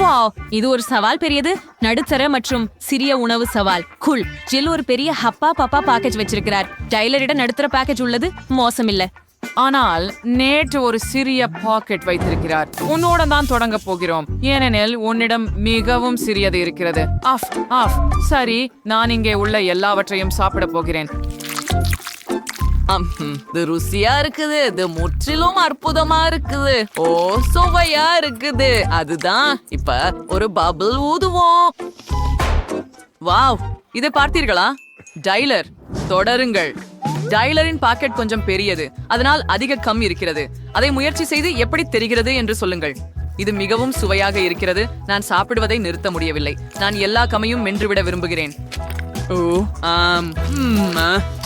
Wow இது ஒரு சவால் பெரியது. நடுத்தர மற்றும் சிறிய உணவு சவால். குல் ஜில் ஒரு பெரிய ஹப்பா பப்பா பேக்கேஜ் வச்சிருக்கிறார். டைலரிடம் நடுத்தர பேக்கேஜ் உள்ளது. மோசம் இல்ல ஆனால் நேற்று ஒரு சிறிய பாக்கெட் வைத்திருக்கிறார். உன்னோட தான் தொடங்க போகிறோம். ஏனெனில் உன்னிடம் மிகவும் சிறியது இருக்கிறது. Off off. சரி நான் இங்கே உள்ள எல்லாவற்றையும் சாப்பிட போகிறேன். இது ருசியா இருக்குது. இது முற்றிலும் அற்புதமா இருக்குது. ஓ சுவையா இருக்குது. அதுதான். இப்ப ஒரு பபிள் ஊதுவோம். வாவ். இதை பார்த்தீர்களா? டைலர் தொடருங்கள். டைலரின் பாக்கெட் கொஞ்சம் பெரியது. அதனால் அதிக கம் இருக்கிறது. அதை முயற்சி செய்து எப்படி தெரிகிறது என்று சொல்லுங்கள். இது மிகவும் சுவையாக இருக்கிறது. நான் சாப்பிடுவதை நிறுத்த முடியவில்லை. நான் எல்லா கமையும் மென்றுவிட விரும்புகிறேன். ஓ ஆம்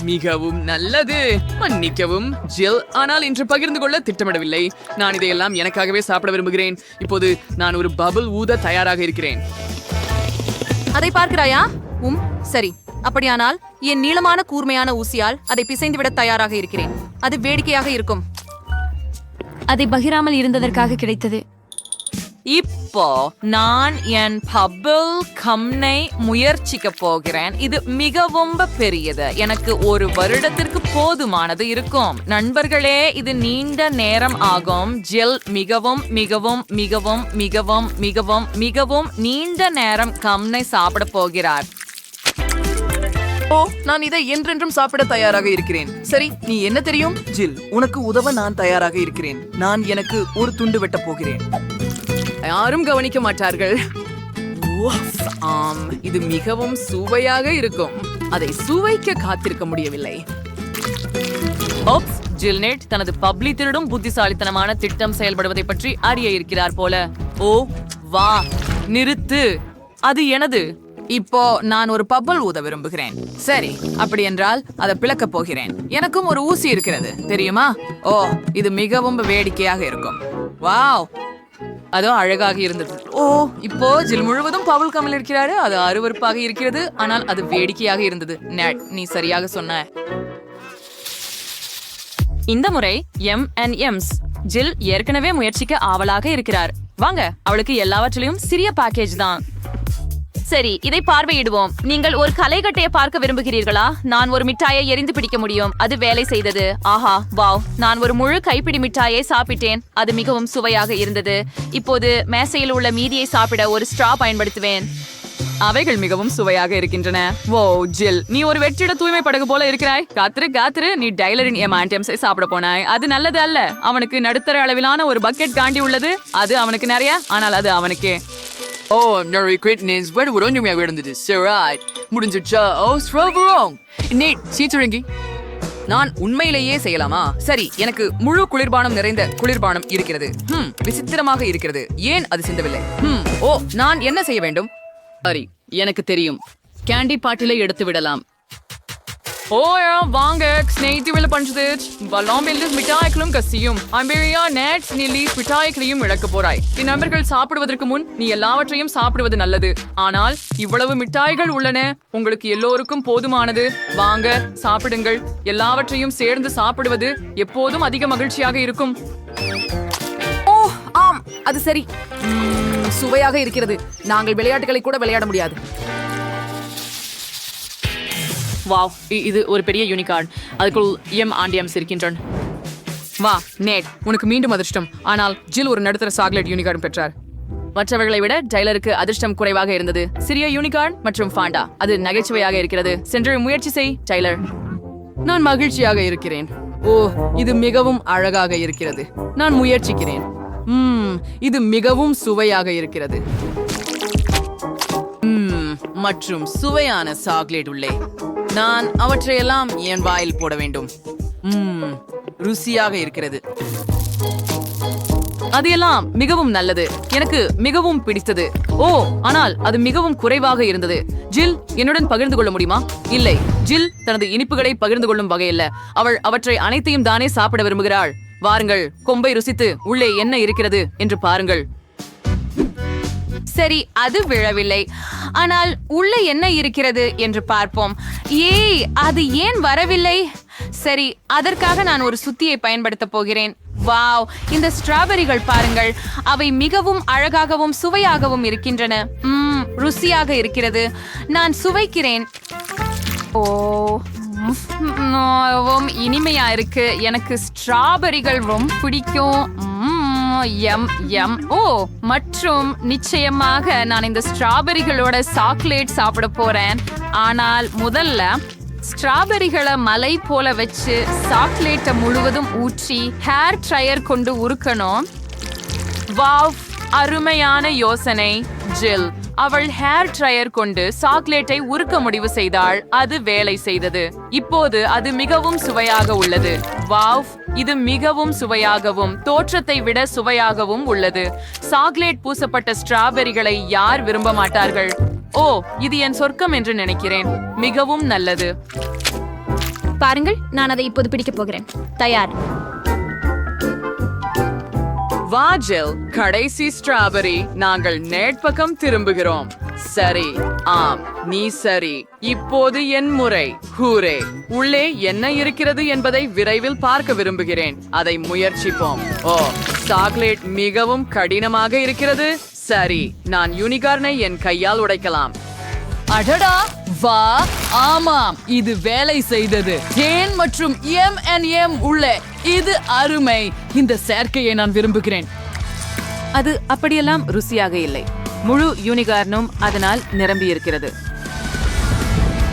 மிகவும் நல்லது. மன்னிக்கவும் ஜில் ஆனால் இன்று பகிர்ந்து கொள்ள திட்டமிடவில்லை. நான் இதையெல்லாம் எனக்காகவே சாப்பிட விரும்புகிறேன். இப்போது நான் ஒரு பபிள் ஊத தயாராக இருக்கிறேன். அதை பார்க்கிறாயா? உம் சரி. அப்படியானால் என் நீளமான கூர்மையான ஊசியால் அதை பிசைந்து விட தயாராக இருக்கிறேன். அது வேடிக்கையாக இருக்கும். அதை பகிராமல் இருந்ததற்காக கிடைத்தது. இப்போ நான் என் பபிள் கம்னை முயற்சிக்க போகிறேன். இது மிகவும் பெரியது. எனக்கு ஒரு வருடத்திற்கு போதுமானது இருக்கும். நண்பர்களே இது நீண்ட நேரம் ஆகும். ஜெல் மிகவும் மிகவும் மிகவும் மிகவும் மிகவும் மிகவும் நீண்ட நேரம் கம்னை சாப்பிட போகிறார். ஓ நான் இதை என்றென்றும் சாப்பிட தயாராக இருக்கிறேன். சரி நீ என்ன தெரியும்? ஜில் உனக்கு உதவ நான் தயாராக இருக்கிறேன். நான் எனக்கு ஒரு துண்டு வெட்டப் போகிறேன். யாரும் கவனிக்க மாட்டார்கள். ஆம் இது மிகவும் சுவையாக இருக்கும். அதை சுவைக்க காத்திருக்க முடியவில்லை. ஜில்நெட் தனது பப்ளி திருடும் புத்திசாலித்தனமான திட்டம் செயல்படுவதை பற்றி அறிய இருக்கிறார் போல. ஓ வா நிறுத்து. அது எனது. இப்போ நான் ஒரு பப்பல் ஊத விரும்புகிறேன். சரி அப்படி என்றால் அதை பிளக்கப் போகிறேன். எனக்கும் ஒரு ஊசி இருக்கிறது தெரியுமா? ஓ இது மிகவும் வேடிக்கையாக இருக்கும். வாவ்! அதுவும் அழகாக இருந்தது. ஓ இப்போ ஜில் முழுவதும் பவுல் கமல் இருக்கிறாரு. அது அருவருப்பாக இருக்கிறது. ஆனால் அது வேடிக்கையாக இருந்தது. நேட் நீ சரியாக சொன்ன. இந்த முறை எம் அண்ட் எம்ஸ் ஜில் ஏற்கனவே முயற்சிக்க ஆவலாக இருக்கிறார். வாங்க அவளுக்கு எல்லாவற்றிலும் சிறிய பேக்கேஜ் தான். சரி இதை பார்வையிடுவோம். நீங்கள் ஒரு கலைகட்டையை பார்க்க விரும்புகிறீர்களா? நான் ஒரு மிட்டாயை எரிந்து பிடிக்க முடியும். அது வேலை செய்தது. ஆஹா வாவ். நான் ஒரு முழு கைப்பிடி மிட்டாயை சாப்பிட்டேன். அது மிகவும் சுவையாக இருந்தது. இப்போது மேசையில் உள்ள மீதியை சாப்பிட ஒரு ஸ்ட்ரா பயன்படுத்துவேன். அவைகள் மிகவும் சுவையாக இருக்கின்றன. ஓ ஜில். நீ ஒரு வெற்றிட தூய்மை படகு போல இருக்கிறாய். காத்திரு காத்திரு. நீ டைலரின் எமாண்டியம்ஸை சாப்பிட போனாய். அது நல்லது அல்ல அவனுக்கு நடுத்தர அளவிலான ஒரு பக்கெட் காண்டி உள்ளது. அது அவனுக்கு நிறைய ஆனால் அது அவனுக்கே. ஓ நிறைய குவிட்னஸ் வேறு ஒரு ஒன்றுமையாக இருந்தது சரி முடிஞ்சிச்சா ஓ ஸ்ட்ராபெரோங் நீட் சீச்சரங்கி நான் உண்மையிலேயே செய்யலாமா சரி எனக்கு முழு குளிர்பானம் நிறைந்த குளிர்பானம் இருக்கிறது ஹம் விசித்திரமாக இருக்கிறது ஏன் அது சிந்தவில்லை ஹம் ஓ நான் என்ன செய்ய வேண்டும் சரி எனக்கு தெரியும் கேண்டி பாட்டிலை எடுத்து விடலாம் ஓயா வாங்க ஸ்நேகிதிவில் பஞ்சது வல்லாம்பில் மிட்டாய்களும் கசியும். அம்பேரியா நேட்ஸ் நெல்லி மிட்டாய்களையும் இழக்க போறாய். என் நண்பர்கள் சாப்பிடுவதற்கு முன் நீ எல்லாவற்றையும் சாப்பிடுவது நல்லது. ஆனால் இவ்வளவு மிட்டாய்கள் உள்ளன. உங்களுக்கு எல்லோருக்கும் போதுமானது. வாங்க சாப்பிடுங்கள். எல்லாவற்றையும் சேர்ந்து சாப்பிடுவது எப்போதும் அதிக மகிழ்ச்சியாக இருக்கும். ஓ ஆம். அது சரி. சுவையாக இருக்கிறது. நாங்கள் விளையாட்டுகளை கூட விளையாட முடியாது. வாவ் இது ஒரு பெரிய யூனிகார்ன் அதுக்குள் எம் ஆண்டியம்ஸ் இருக்கின்றன. வா நேட் உனக்கு மீண்டும் அதிர்ஷ்டம். ஆனால் ஜில் ஒரு நடுத்தர சாக்லேட் யூனிகார்ன் பெற்றார். மற்றவர்களை விட டைலருக்கு அதிர்ஷ்டம் குறைவாக இருந்தது. சிறிய யூனிகார்ன் மற்றும் ஃபாண்டா அது நகைச்சுவையாக இருக்கிறது. சென்று முயற்சி செய் டைலர் நான் மகிழ்ச்சியாக இருக்கிறேன். ஓ இது மிகவும் அழகாக இருக்கிறது. நான் முயற்சிக்கிறேன். ம் இது மிகவும் சுவையாக இருக்கிறது. மற்றும் சுவையான சாக்லேட் உள்ளே. நான் அவற்றையெல்லாம் என் வாயில் போட வேண்டும். உம் ருசியாக இருக்கிறது. அது எல்லாம் மிகவும் நல்லது. எனக்கு மிகவும் பிடித்தது. ஓ ஆனால் அது மிகவும் குறைவாக இருந்தது. ஜில் என்னுடன் பகிர்ந்து கொள்ள முடியுமா? இல்லை. ஜில் தனது இனிப்புகளை பகிர்ந்து கொள்ளும் வகையில்ல. அவள் அவற்றை அனைத்தையும் தானே சாப்பிட விரும்புகிறாள். வாருங்கள் கொம்பை ருசித்து உள்ளே என்ன இருக்கிறது என்று பாருங்கள். சரி அது விழவில்லை ஆனால் உள்ள என்ன இருக்கிறது என்று பார்ப்போம் ஏய் அது ஏன் வரவில்லை சரி அதற்காக நான் ஒரு சுத்தியை பயன்படுத்த போகிறேன் வாவ் இந்த ஸ்ட்ராபெரிகள் பாருங்கள் அவை மிகவும் அழகாகவும் சுவையாகவும் இருக்கின்றன ம் ருசியாக இருக்கிறது நான் சுவைக்கிறேன் ஓ இனிமையா இருக்கு எனக்கு ஸ்ட்ராபெரிகள் ரொம்ப பிடிக்கும் எம் எம் ஓ மற்றும் நிச்சயமாக நான் இந்த ஸ்ட்ராபெரிகளோட சாக்லேட் சாப்பிட போறேன். ஆனால் முதல்ல ஸ்ட்ராபெரிகளை மலை போல வச்சு சாக்லேட்டை முழுவதும் ஊற்றி ஹேர் ட்ரையர் கொண்டு உருக்கணும். வாவ் அருமையான யோசனை ஜில். அவள் ஹேர் ட்ரையர் கொண்டு சாக்லேட்டை உருக்க முடிவு செய்தாள். அது வேலை செய்தது. இப்போது அது மிகவும் சுவையாக உள்ளது. வாவ் இது மிகவும் சுவையாகவும் தோற்றத்தை விட சுவையாகவும் உள்ளது. சாக்லேட் பூசப்பட்ட ஸ்ட்ராபெரிகளை யார் விரும்ப மாட்டார்கள்? ஓ இது என் சொர்க்கம் என்று நினைக்கிறேன். மிகவும் நல்லது. பாருங்கள் நான் அதை இப்போது பிடிக்கப் போகிறேன். தயார். வாஜில் கடைசி ஸ்ட்ராபெரி. நாங்கள் நேட்பக்கம் திரும்புகிறோம். சரி ஆம் நீ சரி. இப்போது என் முறை. ஹூரே உள்ளே என்ன இருக்கிறது என்பதை விரைவில் பார்க்க விரும்புகிறேன். அதை முயற்சிப்போம். ஓ சாக்லேட் மிகவும் கடினமாக இருக்கிறது. சரி நான் யூனிகார்னை என் கையால் உடைக்கலாம். அடடா வா ஆமாம் இது வேலை செய்தது. ஏன் மற்றும் எம் என் எம் உள்ள இது அருமை. இந்த சேர்க்கையை நான் விரும்புகிறேன். அது அப்படியெல்லாம் ருசியாக இல்லை. முழு யூனிகார்னும் அதனால் நிரம்பியிருக்கிறது.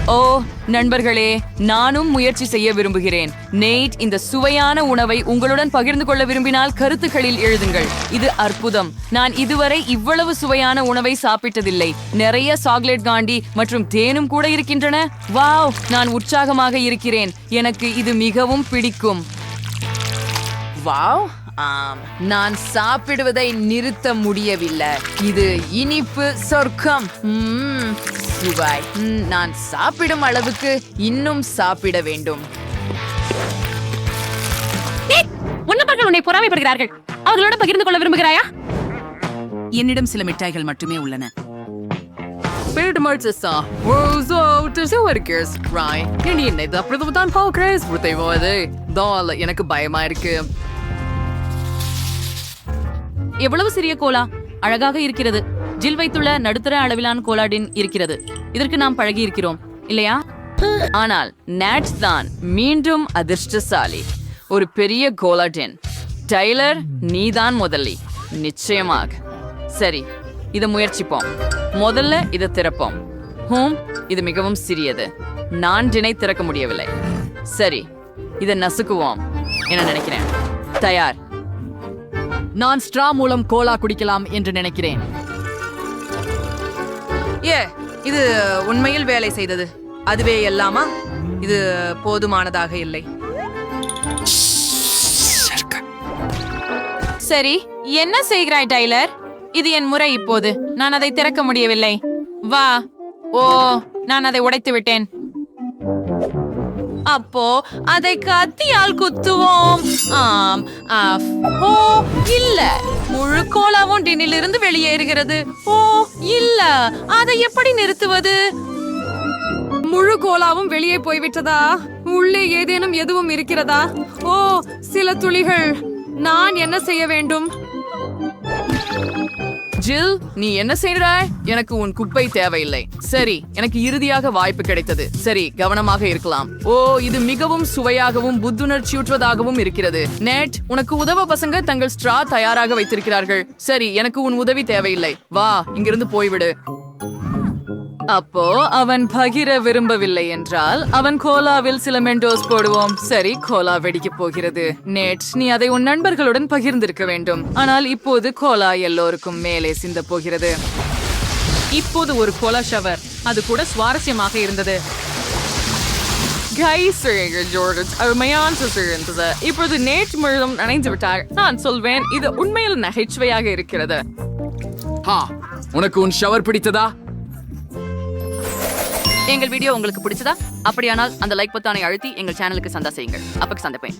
ஓ நண்பர்களே நானும் முயற்சி செய்ய விரும்புகிறேன். நெய்ட் இந்த சுவையான உணவை உங்களுடன் பகிர்ந்து கொள்ள விரும்பினால் கருத்துக்களில் எழுதுங்கள். இது அற்புதம். நான் இதுவரை இவ்வளவு சுவையான உணவை சாப்பிட்டதில்லை. நிறைய சாக்லேட் காண்டி மற்றும் தேனும் கூட இருக்கின்றன. வாவ் நான் உற்சாகமாக இருக்கிறேன். எனக்கு இது மிகவும் பிடிக்கும். வாவ் ஆம். நான் சாப்பிடுவதை நிறுத்த முடியவில்லை. இது இனிப்பு சொர்க்கம். ம்ம், சுவை. ம், நான் சாப்பிடும் அளவுக்கு இன்னும் சாப்பிட வேண்டும். உன்னவர்கள் உன்னை பொறாமைப்படுகிறார்கள். அவர்களோட பகிர்ந்து கொள்ள விரும்புகிறாயா? என்னிடம் சில மிட்டாய்கள் மட்டுமே உள்ளன. போது தால் எனக்கு பயமா இருக்கு. எவ்வளவு சிறிய கோலா? அழகாக இருக்கிறது. ஜில் வைத்துள்ள நடுத்தர அளவிலான கோலாடின் இருக்கிறது. இதற்கு நாம் பழகி இருக்கிறோம் இல்லையா? ஆனால் நேட்ஸ் தான் மீண்டும் அதிர்ஷ்டசாலி. ஒரு பெரிய கோலாடின். டைலர் நீதான் முதலி. நிச்சயமாக. சரி இதை முயற்சிப்போம். முதல்ல இதை திறப்போம். ஹூம் இது மிகவும் சிறியது. நான் டினை திறக்க முடியவில்லை. சரி இதை நசுக்குவோம். என நினைக்கிறேன்? தயார். நான் ஸ்ட்ரா மூலம் கோலா குடிக்கலாம் என்று நினைக்கிறேன். ஏ இது உண்மையில் வேலை செய்தது. அதுவே எல்லாமா? இது போதுமானதாக இல்லை. சரி என்ன செய்கிறாய் டைலர்? இது என் முறை இப்போது. நான் அதை திறக்க முடியவில்லை. வா. ஓ நான் அதை உடைத்து விட்டேன். அப்போ அதை கத்தியால் குத்துவோம். ஆம் ஆஃப். ஓ இல்ல. முழு கோலாவும் டின்னிலிருந்து வெளியேறுகிறது. ஓ இல்ல. அதை எப்படி நிறுத்துவது? முழு கோலாவும் வெளியே போய்விட்டதா? உள்ளே ஏதேனும் எதுவும் இருக்கிறதா? ஓ சில துளிகள். நான் என்ன செய்ய வேண்டும்? ஜில் நீ என்ன செய்கிறாய்? எனக்கு உன் குப்பை தேவையில்லை. சரி எனக்கு இறுதியாக வாய்ப்பு கிடைத்தது. சரி கவனமாக இருக்கலாம். ஓ இது மிகவும் சுவையாகவும் புத்துணர்ச்சியூற்றுவதாகவும் இருக்கிறது. நேட் உனக்கு உதவ பசங்க தங்கள் ஸ்ட்ரா தயாராக வைத்திருக்கிறார்கள். சரி எனக்கு உன் உதவி தேவையில்லை. வா இங்கிருந்து போய்விடு. அப்போ அவன் பகிர விரும்பவில்லை என்றால் அவன் கோலாவில் சில மெண்டோஸ் போடுவோம். சரி கோலா வெடிக்க போகிறது. நேட் நீ அதை உன் நண்பர்களுடன் பகிர்ந்திருக்க வேண்டும். ஆனால் இப்போது கோலா எல்லோருக்கும் மேலே சிந்த போகிறது. இப்போது ஒரு கோலா ஷவர். அது கூட சுவாரஸ்யமாக இருந்தது. கைஸ் ஜோர்டன்ஸ் அருமையான இருந்தது. இப்பொழுது நேற்று முழுவதும் நனைந்து விட்டார். நான் சொல்வேன் இது உண்மையில் நகைச்சுவையாக இருக்கிறது. ஹா உனக்கு உன் ஷவர் பிடித்ததா? எங்கள் வீடியோ உங்களுக்கு பிடிச்சதா? அப்படியானால் அந்த லைக் பொத்தானை அழுத்தி எங்கள் சேனலுக்கு சந்தா செய்யுங்கள். அப்பக்கு சந்திப்பேன்